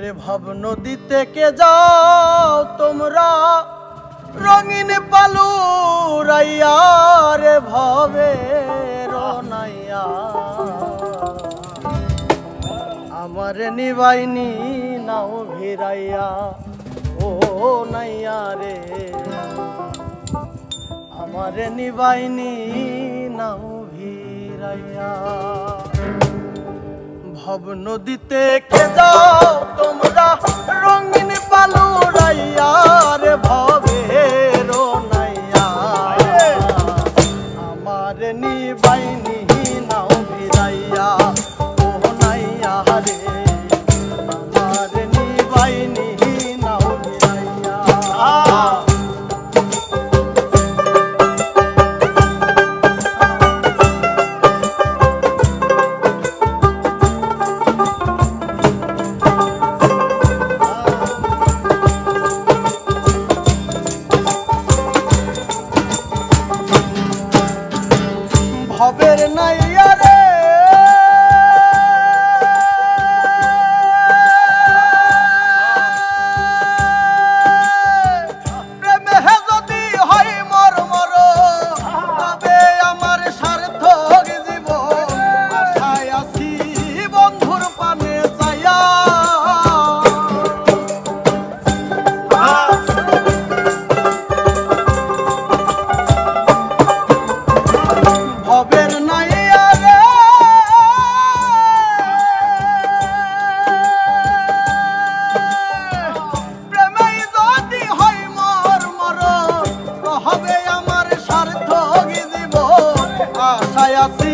ওরে ভাব নদীতে কে যাও তোমরা? রঙিন পালু রাইয়া রে ভবে রনাইয়া। আমার নিবাইনি নাও ভিরাইয়া ও নাইয়া রে। আমার নিবাইনি নাও ভিরাইয়া ভব নদীতে কে তোমরা রঙিন পালু রাইয়া রে ভবে জীবন